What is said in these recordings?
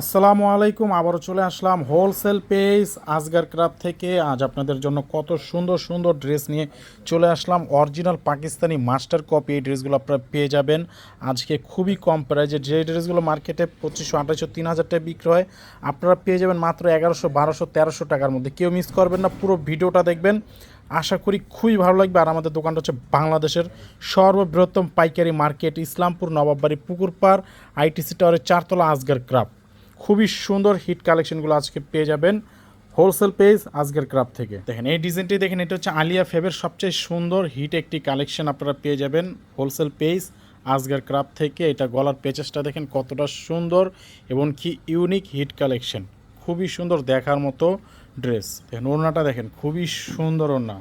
আসসালামু আলাইকুম, আবারও চলে আসলাম হোলসেল পেজ আজগার ক্রাফ থেকে। আজ আপনাদের জন্য কত সুন্দর সুন্দর ড্রেস নিয়ে চলে আসলাম। অরিজিনাল পাকিস্তানি মাস্টার কপি এই ড্রেসগুলো আপনারা পেয়ে যাবেন। আজকে খুবই কম প্রাইজে যে ড্রেসগুলো মার্কেটে পঁচিশশো আঠাশশো তিন হাজার টাকা বিক্রি হয়, আপনারা পেয়ে যাবেন মাত্র এগারোশো, বারোশো, তেরোশো টাকার মধ্যে। কেউ মিস করবেন না, পুরো ভিডিওটা দেখবেন। আশা করি খুবই ভালো লাগবে। আর আমাদের দোকানটা হচ্ছে বাংলাদেশের সর্ববৃহত্তম পাইকারি মার্কেট, ইসলামপুর, নবাববাড়ি, পুকুরপাড়, আইটিসি টাওয়ারের চারতলা আজগার ক্রাফট। খুবই সুন্দর হিট কালেকশনগুলো আজকে পেয়ে যাবেন হোলসেল পেজ আজকের ক্রাফ থেকে। দেখেন, এই ডিজাইনটি দেখেন, এটা হচ্ছে আলিয়া ফেবের সবচেয়ে সুন্দর হিট একটি কালেকশন আপনারা পেয়ে যাবেন হোলসেল পেজ আজকের ক্রাফ থেকে। এটা গলার পেচেসটা দেখেন কতটা সুন্দর এবং কি ইউনিক হিট কালেকশন খুবই সুন্দর দেখার মতো ড্রেস দেখেন, ওড়নাটা দেখেন, খুবই সুন্দর ওড়না।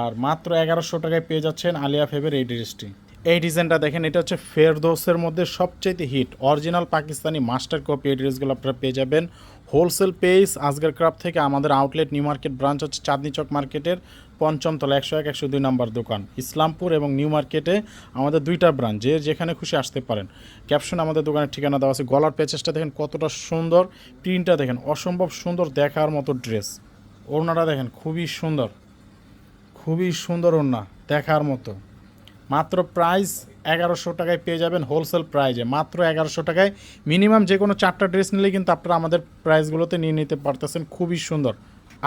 আর মাত্র এগারোশো টাকায় পেয়ে যাচ্ছেন আলিয়া ফেবের এই ড্রেসটি এই ডিজাইনটা দেখেন, এটা হচ্ছে ফেরদোসের মধ্যে সবচেয়ে hit original Pakistani master copy এই ড্রেসগুলো আপনারা পেয়ে যাবেন। হোলসেল পেজ আজগার ক্রাফট থেকে আমাদের আউটলেট নিউ মার্কেট ব্রাঞ্চ হচ্ছে চাঁদনি চক মার্কেটের পঞ্চম তলা, একশো এক, একশো দুই নম্বর দোকান। ইসলামপুর এবং নিউ মার্কেটে আমাদের দুইটা ব্রাঞ্চ যে যেখানে খুশি আসতে পারেন। ক্যাপশন আমাদের দোকানের ঠিকানা দেওয়া আছে, গলার পেচেসটা দেখেন কতটা সুন্দর। প্রিন্টটা দেখেন, অসম্ভব সুন্দর দেখার মতো ড্রেস ওড়নাটা দেখেন, খুবই সুন্দর। খুবই সুন্দর ওড়না, দেখার মতো। মাত্র প্রাইস এগারোশো টাকায় পেয়ে যাবেন হোলসেল প্রাইজে মাত্র এগারোশো টাকায় মিনিমাম যে কোনো চারটা ড্রেস নিলে কিন্তু আপনারা আমাদের প্রাইসগুলোতে নিয়ে নিতে পারতেছেন। খুবই সুন্দর।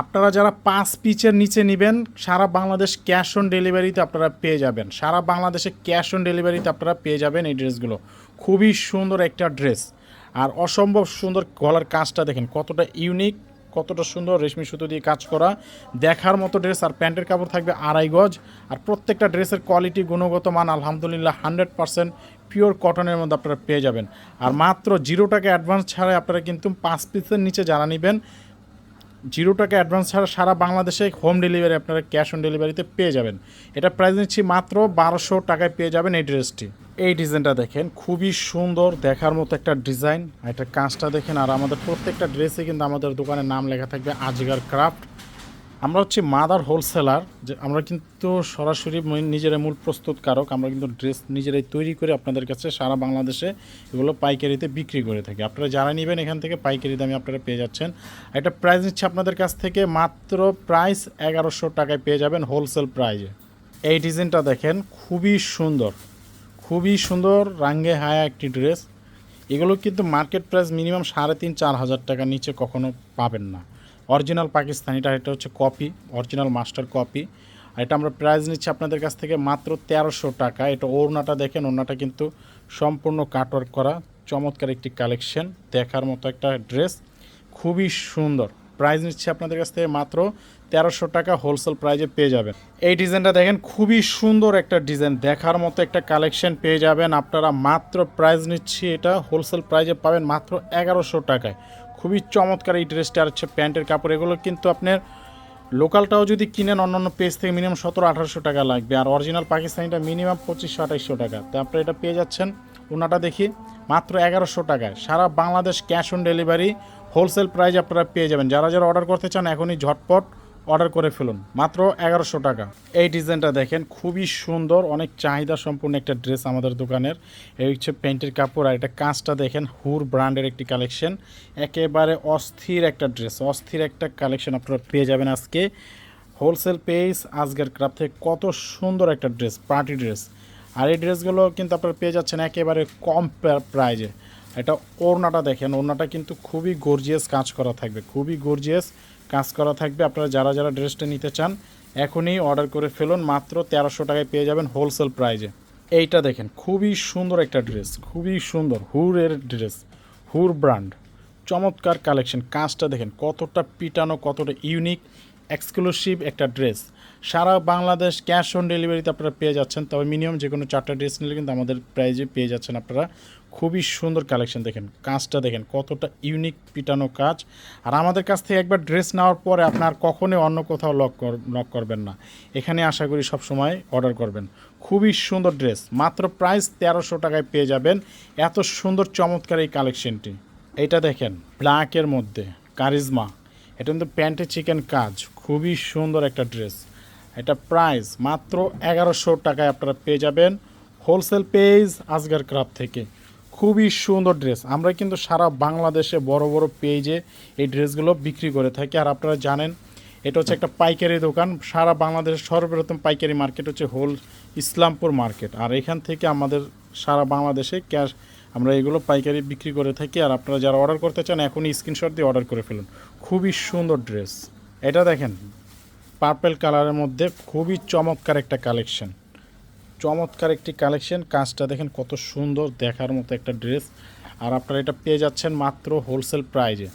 আপনারা যারা পাঁচ পিচের নিচে নেবেন, সারা বাংলাদেশ ক্যাশ অন ডেলিভারিতে আপনারা পেয়ে যাবেন। সারা বাংলাদেশে ক্যাশ অন ডেলিভারিতে আপনারা পেয়ে যাবেন এই ড্রেসগুলো খুবই সুন্দর একটা ড্রেস আর অসম্ভব সুন্দর গলার কাজটা দেখেন, কতটা ইউনিক কতটা সুন্দর রেশমি সুতো দিয়ে কাজ করা। দেখার মতো ড্রেস আর প্যান্টের কাপড় থাকবে আড়াই গজ। আর প্রত্যেকটা ড্রেসের কোয়ালিটি, গুণগত মান আলহামদুলিল্লাহ হান্ড্রেড পার্সেন্ট পিওর কটনের মধ্যে আপনারা পেয়ে যাবেন। আর মাত্র জিরো টাকা অ্যাডভান্স ছাড়াই আপনারা কিন্তু পাঁচ পিসের নিচে জানা নেবেন, জিরো টাকা অ্যাডভান্স ছাড়া সারা বাংলাদেশে হোম ডেলিভারি আপনারা ক্যাশ অন ডেলিভারিতে পেয়ে যাবেন। এটা প্রাইস নিচ্ছি মাত্র বারোশো টাকায় পেয়ে যাবেন এই ড্রেসটি। এই ডিজাইনটা দেখেন, খুবই সুন্দর দেখার মতো একটা ডিজাইন। আর এটা কাজটা দেখেন, আর আমাদের প্রত্যেকটা ড্রেসে কিন্তু আমাদের দোকানের নাম লেখা থাকবে আজগার ক্রাফট। আমরা হচ্ছে মাদার হোলসেলার, যে আমরা কিন্তু সরাসরি নিজেরা মূল প্রস্তুতকারক। আমরা কিন্তু ড্রেস নিজেরাই তৈরি করে আপনাদের কাছে সারা বাংলাদেশে এগুলো পাইকারিতে বিক্রি করে থাকি। আপনারা যারা নেবেন এখান থেকে পাইকারি দামে আপনারা পেয়ে যাচ্ছেন। একটা প্রাইস নিচ্ছে আপনাদের কাছ থেকে, মাত্র প্রাইস এগারোশো টাকায় পেয়ে যাবেন হোলসেল প্রাইজে এই ডিজাইনটা দেখেন, খুবই সুন্দর। খুবই সুন্দর রাঙ্গে হায়া একটি ড্রেস। এগুলো কিন্তু মার্কেট প্রাইস মিনিমাম সাড়ে তিন, চার হাজার টাকার নিচে কখনো পাবেন না। অরিজিনাল পাকিস্তানিটা এটা হচ্ছে কপি, অরিজিনাল মাস্টার কপি। আর এটা আমরা প্রাইস নিচ্ছি আপনাদের কাছ থেকে মাত্র তেরোশো টাকা। এটা ওড়নাটা দেখেন, ওড়নাটা কিন্তু সম্পূর্ণ কাটওয়ার্ক করা, চমৎকার একটি কালেকশন দেখার মতো একটা ড্রেস খুবই সুন্দর। প্রাইস নিচ্ছি আপনাদের কাছ থেকে মাত্র তেরোশো টাকা হোলসেল প্রাইজে পেয়ে যাবেন। এই ডিজাইনটা দেখেন, খুবই সুন্দর একটা ডিজাইন। দেখার মতো একটা কালেকশন পেয়ে যাবেন। আপনারা মাত্র প্রাইস নিচ্ছি এটা, হোলসেল প্রাইজে পাবেন মাত্র এগারোশো টাকায়। খুবই চমৎকার এই ড্রেসটা আর হচ্ছে প্যান্টের কাপড়। এগুলো কিন্তু আপনার লোকালটাও যদি কিনেন, অন্যান্য পেজ থেকে মিনিমাম সতেরো আঠারোশো টাকা লাগবে। আর অরিজিনাল পাকিস্তানিটা মিনিমাম পঁচিশশো আঠাইশশো টাকা। তো আপনারা এটা পেয়ে যাচ্ছেন। ওনাটা দেখি, মাত্র এগারোশো টাকায়। সারা Bangladesh cash on delivery. Wholesale price আপনারা পেয়ে যাবেন। যারা যারা অর্ডার করতে চান, এখনই ঝটপট অর্ডার করে ফেলুন। মাত্র এগারোশো টাকা। এই ডিজাইনটা দেখেন, খুবই সুন্দর, অনেক চাহিদা সম্পূর্ণ একটা ড্রেস আমাদের দোকানের। এই হচ্ছে প্যান্টের কাপড় আর এটা কাঁচটা দেখেন, হুর ব্র্যান্ডের একটি কালেকশন। একেবারে অস্থির একটা ড্রেস, অস্থির একটা কালেকশন আপনারা পেয়ে যাবেন আজকে। হোলসেল পেজ আজকের ক্রাফ থেকে কত সুন্দর একটা ড্রেস, পার্টি ড্রেস। আর এই ড্রেসগুলো কিন্তু আপনারা পেয়ে যাচ্ছেন একেবারে কম প্রাইজে। এটা ওড়নাটা দেখেন, ওড়নাটা কিন্তু খুবই গর্জিয়াস কাজ করা থাকবে, খুবই গর্জিয়াস কাজ করা থাকবে। আপনারা যারা যারা ড্রেসটা নিতে চান, এখনই অর্ডার করে ফেলুন, মাত্র তেরোশো টাকায় পেয়ে যাবেন হোলসেল প্রাইজে এইটা দেখেন, খুবই সুন্দর একটা ড্রেস খুবই সুন্দর, হুরের ড্রেস হুর ব্র্যান্ড চমৎকার কালেকশন কাজটা দেখেন, কতটা পিটানো, কতটা ইউনিক এক্সক্লুসিভ একটা ড্রেস সারা বাংলাদেশ ক্যাশ অন ডেলিভারিতে আপনারা পেয়ে যাচ্ছেন, তবে মিনিমাম যে কোনো চারটা ড্রেস নিলে কিন্তু আমাদের প্রাইজে পেয়ে যাচ্ছেন আপনারা। খুবই সুন্দর কালেকশন দেখেন, কাজটা দেখেন, কতটা ইউনিক পিটানো কাজ। আর আমাদের কাছ থেকে একবার ড্রেস নেওয়ার পরে আপনার কখনোই অন্য কোথাও লক কর লক করবেন না। এখানে আশা করি সব সময় অর্ডার করবেন। খুবই সুন্দর ড্রেস, মাত্র প্রাইস তেরোশো টাকায় পেয়ে যাবেন। এত সুন্দর চমৎকার এই কালেকশনটি। এটা দেখেন ব্ল্যাকের মধ্যে, কারিজমা। এটা কিন্তু প্যান্টে চিকেন কাজ, খুবই সুন্দর একটা ড্রেস। এটা প্রাইস মাত্র এগারোশো টাকায় আপনারা পেয়ে যাবেন হোলসেল পেজ আজগার ক্রাফ থেকে। খুবই সুন্দর ড্রেস আমরা কিন্তু সারা বাংলাদেশে বড় বড় পেজে এই ড্রেসগুলো বিক্রি করে থাকি। আর আপনারা জানেন, এটা হচ্ছে একটা পাইকারি দোকান। সারা বাংলাদেশের সর্বপ্রথম পাইকারি মার্কেট হচ্ছে হোল ইসলামপুর মার্কেট আর এখান থেকে আমাদের সারা বাংলাদেশে ক্যাশ আমরা এগুলো পাইকারি বিক্রি করে থাকি। আর আপনারা যারা অর্ডার করতে চান, এখনই স্ক্রিনশট দিয়ে অর্ডার করে ফেলুন। খুবই সুন্দর ড্রেস এটা দেখেন পার্পেল কালারের মধ্যে খুবই চমৎকার একটা কালেকশন চমৎকার একটি কালেকশন কাজটা দেখেন কত সুন্দর দেখার মতো একটা ড্রেস আর আপনারা এটা পেয়ে যাচ্ছেন মাত্র হোলসেল প্রাইজে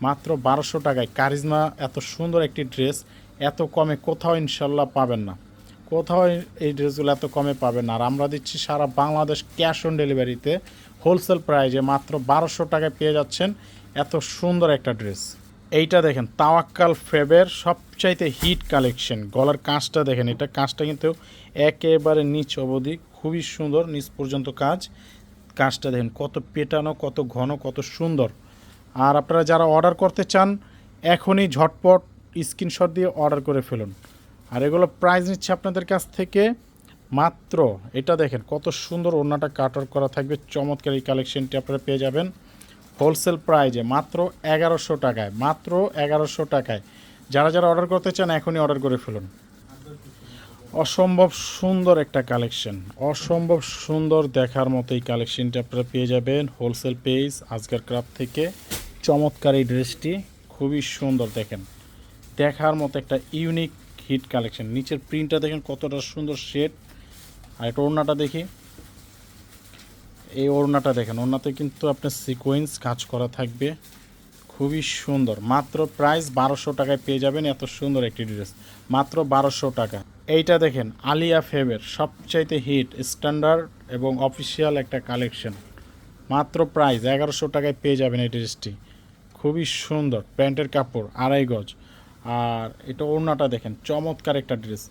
মাত্র বারোশো টাকায়। কারিজমা এত সুন্দর একটি ড্রেস এত কমে কোথাও ইনশাল্লাহ পাবেন না। কোথাও এই- ড্রেসগুলো এত কমে পাবেন না। আর আমরা দিচ্ছি সারা বাংলাদেশ ক্যাশ অন ডেলিভারিতে হোলসেল প্রাইজে মাত্র বারোশো টাকায় পেয়ে যাচ্ছেন এত সুন্দর একটা ড্রেস এইটা দেখেন, তাওয়াক্কাল ফেবের সবচাইতে হিট কালেকশন। গলার কাঁচটা দেখেন, এটা কাঁচটা কিন্তু একেবারে নিচ অবধি, খুবই সুন্দর, নিচ পর্যন্ত কাজ। কাজটা দেখেন, কত পেটানো, কত ঘন, কত সুন্দর। আর আপনারা যারা অর্ডার করতে চান, এখনই ঝটপট স্ক্রিনশট দিয়ে অর্ডার করে ফেলুন। আর এগুলো প্রাইস নিচ্ছে আপনাদের কাছ থেকে মাত্র, এটা দেখেন, কত সুন্দর ওড়নাটা কাটার করা থাকবে। চমৎকার এই কালেকশনটি আপনারা পেয়ে যাবেন। হোলসেল প্রাইজে মাত্র এগারোশো টাকায়, মাত্র এগারোশো টাকায়। যারা যারা অর্ডার করতে চান, এখনই অর্ডার করে ফেলুন। অসম্ভব সুন্দর একটা কালেকশন। অসম্ভব সুন্দর দেখার মতো এই কালেকশনটা আপনারা পেয়ে যাবেন হোলসেল পেজ আজকের ক্রাফট থেকে। চমৎকার এই ড্রেসটি, খুবই সুন্দর দেখেন। দেখার মতো একটা ইউনিক হিট কালেকশন। নিচের প্রিন্টটা দেখেন কতটা সুন্দর শেড। আর একটা ওড়নাটা দেখি। এই ওড়নাটা দেখেন, ওড়নাতে কিন্তু আপনার সিকোয়েন্স কাজ করা থাকবে। খুবই সুন্দর। মাত্র প্রাইস বারোশো টাকায় পেয়ে যাবেন, এত সুন্দর একটি ড্রেস মাত্র বারোশো টাকা। এইটা দেখেন, আলিয়া ফেবের সবচাইতে হিট স্ট্যান্ডার্ড এবং অফিসিয়াল একটা কালেকশন মাত্র প্রাইস এগারোশো টাকায় পেয়ে যাবেন এই ড্রেসটি খুবই সুন্দর। প্যান্টের কাপড়, আড়াই গজ। আর এটা ওড়নাটা দেখেন, চমৎকার একটা ড্রেস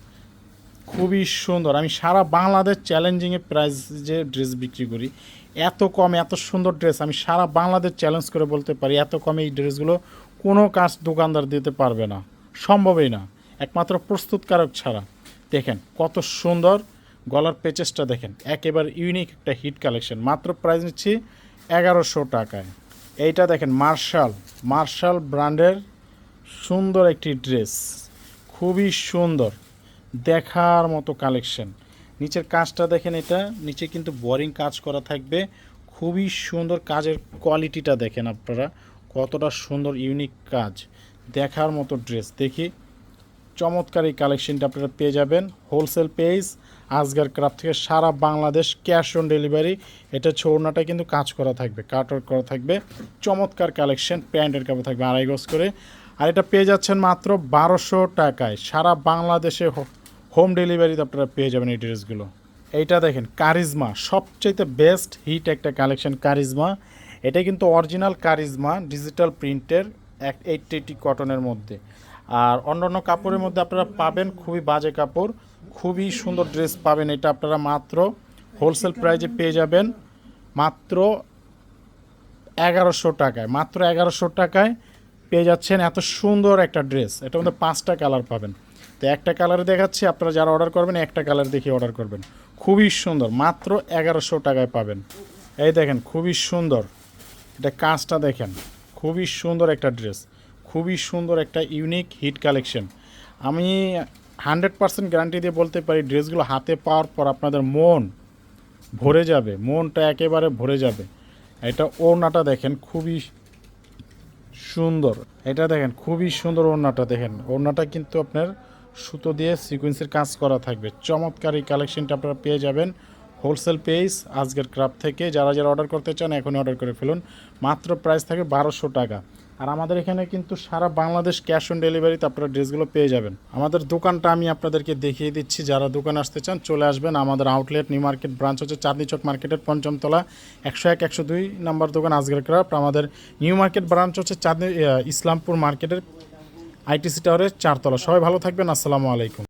খুবই সুন্দর। আমি সারা বাংলাদেশ চ্যালেঞ্জিংয়ে প্রাইস যে ড্রেস বিক্রি করি, এত কম, এত সুন্দর ড্রেস আমি সারা বাংলাদেশ চ্যালেঞ্জ করে বলতে পারি, এত কমে এই ড্রেসগুলো কোনো কাজ দোকানদার দিতে পারবে না। সম্ভবই না। একমাত্র প্রস্তুতকারক ছাড়া। দেখেন কত সুন্দর গলার পেচেসটা দেখেন, একেবারে ইউনিক একটা হিট কালেকশন মাত্র প্রাইস নিচ্ছি এগারোশো টাকায়। এইটা দেখেন মার্শাল মার্শাল ব্র্যান্ডের সুন্দর একটি ড্রেস খুবই সুন্দর। দেখার মতো কালেকশন নিচের কাজটা দেখেন এটা। নিচে কিন্তু বোরিং কাজ করা থাকবে। খুবই সুন্দর কাজের কোয়ালিটিটা দেখেন আপনারা। কতটা সুন্দর ইউনিক কাজ। দেখার মতো ড্রেস দেখি। চমৎকার এই কালেকশনটা আপনারা পেয়ে যাবেন। হোলসেল পেজ আজগার ক্রাফট থেকে সারা বাংলাদেশ ক্যাশ অন ডেলিভারি এটা হচ্ছে ওড়নাটা কিন্তু কাজ করা থাকবে কাটওয়ার্ক করা থাকবে। চমৎকার কালেকশন প্যান্টের কাপড় থাকবে আড়াই গজ করে। আর এটা পেয়ে যাচ্ছেন মাত্র বারোশো টাকায়। সারা বাংলাদেশে হোম ডেলিভারিতে আপনারা পেয়ে যাবেন এই ড্রেসগুলো। এইটা দেখেন, কারিজমা, সবচাইতে বেস্ট হিট একটা কালেকশন কারিজমা। এটা কিন্তু অরিজিনাল কারিজমা ডিজিটাল প্রিন্টের এক এইট কটনের মধ্যে। আর অন্যান্য কাপড়ের মধ্যে আপনারা পাবেন খুবই বাজে কাপড়, খুবই সুন্দর ড্রেস পাবেন। এটা আপনারা মাত্র হোলসেল প্রাইজে পেয়ে যাবেন মাত্র এগারোশো টাকায়, মাত্র এগারোশো টাকায় পেয়ে যাচ্ছেন। এত সুন্দর একটা ড্রেস এটার মধ্যে পাঁচটা কালার পাবেন। তো একটা কালারে দেখাচ্ছি, আপনারা যারা অর্ডার করবেন, একটা কালার দেখে অর্ডার করবেন। খুবই সুন্দর, মাত্র এগারোশো টাকায় পাবেন। এই দেখেন, খুবই সুন্দর। এটা কাজটা দেখেন, খুবই সুন্দর একটা ড্রেস খুবই সুন্দর একটা ইউনিক হিট কালেকশন আমি হান্ড্রেড পার্সেন্ট গ্যারান্টি দিয়ে বলতে পারি ড্রেসগুলো হাতে পাওয়ার পর আপনাদের মন ভরে যাবে, মনটা একেবারে ভরে যাবে। এটা ওড়নাটা দেখেন, খুবই সুন্দর। এটা দেখেন, খুবই সুন্দর ওড়নাটা দেখেন। ওড়নাটা কিন্তু আপনার সুতো দিয়ে সিকোয়েন্সের কাজ করা থাকবে। চমৎকার এই কালেকশনটা আপনারা পেয়ে যাবেন হোলসেল পেজ আজকের ক্রাফট থেকে। যারা যারা অর্ডার করতে চান, এখনই অর্ডার করে ফেলুন। মাত্র প্রাইস থাকে বারোশো টাকা। আর আমাদের এখানে কিন্তু সারা বাংলাদেশ ক্যাশ অন ডেলিভারিতে আপনারা ড্রেসগুলো পেয়ে যাবেন। আমাদের দোকানটা আমি আপনাদেরকে দেখিয়ে দিচ্ছি। যারা দোকান আসতে চান, চলে আসবেন। আমাদের আউটলেট নিউ মার্কেট ব্রাঞ্চ হচ্ছে চাঁদনি চক মার্কেটের পঞ্চমতলা, একশো এক, একশো দুই নম্বর দোকান, আজকের ক্রাফট আমাদের নিউ মার্কেট ব্রাঞ্চ হচ্ছে চাঁদনি ইসলামপুর মার্কেটের আইটিসি টাওয়ারের চারতলা। সবাই ভালো থাকবেন আসসালামু আলাইকুম।